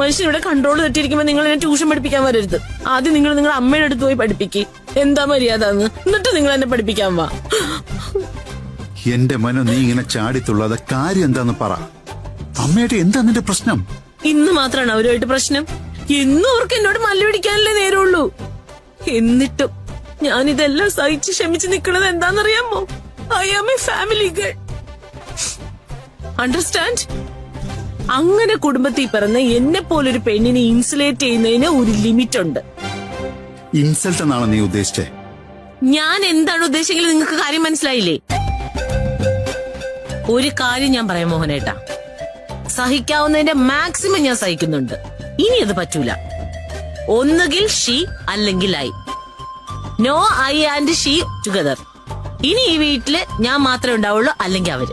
മനുഷ്യൻ ഇവിടെ കൺട്രോൾ തെറ്റിയിരിക്കുമ്പോ നിങ്ങൾ എന്നെ ട്യൂഷൻ പഠിപ്പിക്കാൻ വരരുത്. ആദ്യം നിങ്ങൾ നിങ്ങളുടെ അമ്മയുടെ അടുത്ത് പോയി പഠിപ്പിക്ക്. എന്താ മര്യാദ എന്ന് എന്നിട്ട് നിങ്ങൾ എന്നെ പഠിപ്പിക്കാൻ വാ. എന്റെ മനു നീ ഇങ്ങനെ ചാടിത്തുള്ളാതെ കാര്യം എന്താന്ന് പറ. അമ്മയുടെ എന്താ നിന്റെ പ്രശ്നം? ഇന്ന് മാത്രമാണ് അവരുമായിട്ട് പ്രശ്നം. എന്നും അവർക്ക് എന്നോട് മല്ല പിടിക്കാനല്ലേ നേരമുള്ളൂ. എന്നിട്ടും ഞാൻ ഇതെല്ലാം സഹിച്ച് ക്ഷമിച്ച് നിൽക്കുന്നത് എന്താണെന്നറിയാമോ? I am a family girl understand അങ്ങനെ കുടുംബത്തിൽ പിറന്ന എന്നെ പോലൊരു പെണ്ണിനെ ഇൻസുലേറ്റ് ചെയ്യുന്നതിന് ഒരു ലിമിറ്റ് ഉണ്ട് ഇൻസൾട്ട് എന്നാണ് നീ ഉദ്ദേശിച്ചേ? ഞാൻ എന്താണ് ഉദ്ദേശിക്കുന്നത് നിങ്ങൾക്ക് കാര്യം മനസ്സിലായില്ലേ? ഒരു കാര്യം ഞാൻ പറയാം മോഹനേട്ടാ. സഹിക്കാവുന്നതിന്റെ മാക്സിമം ഞാൻ സഹിക്കുന്നുണ്ട്. ഇനി അത് പറ്റൂല. ഒന്നുകിൽ ഷീ അല്ലെങ്കിൽ I no I and she together ഇനി ഈ വീട്ടിൽ ഞാൻ മാത്രമേ ഉണ്ടാവുള്ളൂ അല്ലെങ്കിൽ അവർ.